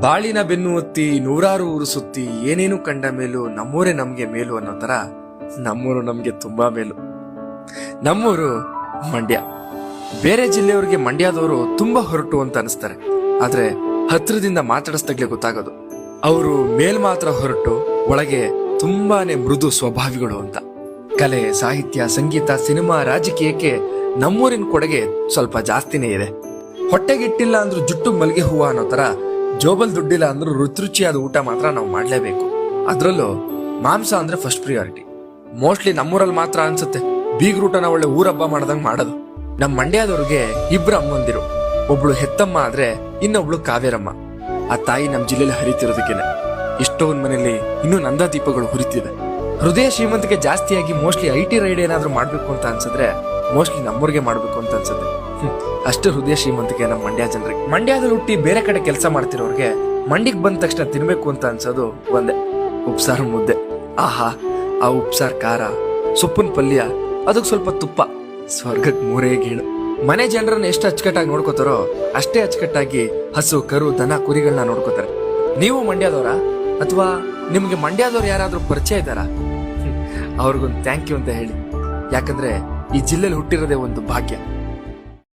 ಬಾಳಿನ ಬೆನ್ನು ಒತ್ತಿ ನೂರಾರು ಊರು ಸುತ್ತಿ ಏನೇನು ಕಂಡ ಮೇಲೂ ನಮ್ಮೂರೇ ನಮ್ಗೆ ಮೇಲು ಅನ್ನೋ ತರ ನಮ್ಮೂರು ನಮ್ಗೆ ತುಂಬಾ ಮೇಲು. ನಮ್ಮೂರು ಮಂಡ್ಯ. ಬೇರೆ ಜಿಲ್ಲೆಯವರಿಗೆ ಮಂಡ್ಯದವರು ತುಂಬಾ ಹೊರಟು ಅಂತ ಅನಿಸ್ತಾರೆ. ಆದ್ರೆ ಹತ್ರದಿಂದ ಮಾತಾಡಿಸ್ದಾಗ್ಲೇ ಗೊತ್ತಾಗೋದು. ಅವರು ಮೇಲ್ ಮಾತ್ರ ಹೊರಟು, ಒಳಗೆ ತುಂಬಾನೇ ಮೃದು ಸ್ವಭಾವಿಗಳು ಅಂತ. ಕಲೆ, ಸಾಹಿತ್ಯ, ಸಂಗೀತ, ಸಿನಿಮಾ, ರಾಜಕೀಯಕ್ಕೆ ನಮ್ಮೂರಿನ ಕೊಡುಗೆ ಸ್ವಲ್ಪ ಜಾಸ್ತಿನೇ ಇದೆ. ಹೊಟ್ಟೆಗಿಟ್ಟಿಲ್ಲ ಅಂದ್ರೂ ಜುಟ್ಟು ಮಲ್ಗೆ ಹೂವು ಅನ್ನೋ ತರ ಜೋಬಲ್ ದುಡ್ಡಿಲ್ಲ ಅಂದ್ರೂ ರುಚಿರುಚಿಯಾದ ಊಟ ಮಾತ್ರ ನಾವು ಮಾಡಲೇಬೇಕು. ಅದರಲ್ಲೂ ಮಾಂಸ ಅಂದ್ರೆ ಫಸ್ಟ್ ಪ್ರಿಯಾರಿಟಿ ಮೋಸ್ಟ್ಲಿ ನಮ್ಮೂರಲ್ಲಿ ಮಾತ್ರ ಅನ್ಸುತ್ತೆ. ಬೀಗ್ರೂಟನ ಒಳ್ಳೆ ಊರಬ್ಬ ಮಾಡ್ದಂಗ್ ಮಾಡೋದು. ನಮ್ಮ ಮಂಡ್ಯದವ್ರಿಗೆ ಇಬ್ರು ಅಮ್ಮಂದಿರು. ಒಬ್ಳು ಹೆತ್ತಮ್ಮ ಆದ್ರೆ ಇನ್ನೊಬ್ಳು ಕಾವೇರಮ್ಮ. ಆ ತಾಯಿ ನಮ್ಮ ಜಿಲ್ಲೆಯಲ್ಲಿ ಹರಿತಿರೋದಕ್ಕೇನೆ. ಎಷ್ಟೊಂದು ಮನೆಯಲ್ಲಿ ಇನ್ನೂ ನಂದಾ ದೀಪಗಳು ಹುರಿತಿದೆ. ಹೃದಯ ಶ್ರೀಮಂತಿಕೆ ಜಾಸ್ತಿಯಾಗಿ ಮೋಸ್ಟ್ಲಿ ಐ ಟಿ ರೈಡ್ ಏನಾದರೂ ಮಾಡ್ಬೇಕು ಅಂತ ಅನ್ಸಿದ್ರೆ ಮೋಸ್ಟ್ಲಿ ನಮ್ಮೂರಿಗೆ ಮಾಡಬೇಕು ಅಂತ ಅನ್ಸುತ್ತೆ. ಅಷ್ಟು ಹೃದಯ ಶ್ರೀಮಂತಿಕೆ ನಮ್ಮ ಮಂಡ್ಯ ಜನರಿಗೆ. ಮಂಡ್ಯದಲ್ಲಿ ಹುಟ್ಟಿ ಬೇರೆ ಕಡೆ ಕೆಲಸ ಮಾಡ್ತಿರೋರಿಗೆ ಮಂಡಿಗೆ ಬಂದ ತಕ್ಷಣ ತಿನ್ಬೇಕು ಅಂತ ಅನ್ಸೋದು ಒಂದೇ, ಉಪ್ಸಾರು ಮುದ್ದೆ. ಆಹಾ, ಆ ಉಪ್ಸಾರ್ ಖಾರ, ಸೊಪ್ಪಿನ ಪಲ್ಯ, ಅದಕ್ಕೆ ಸ್ವಲ್ಪ ತುಪ್ಪ. ಸ್ವರ್ಗಕ್ಕೆ ಮೂರೇ ಗೀಳು. ಮನೆ ಜನರನ್ನ ಎಷ್ಟು ಅಚ್ಚುಕಟ್ಟಾಗಿ ನೋಡ್ಕೋತಾರೋ ಅಷ್ಟೇ ಅಚ್ಚುಕಟ್ಟಾಗಿ ಹಸು, ಕರು, ದನ ಕುರಿಗಳನ್ನ ನೋಡ್ಕೋತಾರೆ. ನೀವು ಮಂಡ್ಯದವರ ಅಥವಾ ನಿಮಗೆ ಮಂಡ್ಯದವ್ರು ಯಾರಾದರೂ ಪರಿಚಯ ಇದ್ದಾರಾ? ಅವ್ರಿಗೊಂದು ಥ್ಯಾಂಕ್ ಯು ಅಂತ ಹೇಳಿ. ಯಾಕಂದ್ರೆ ಈ ಜಿಲ್ಲೆಯಲ್ಲಿ ಹುಟ್ಟಿರೋದೇ ಒಂದು ಭಾಗ್ಯ.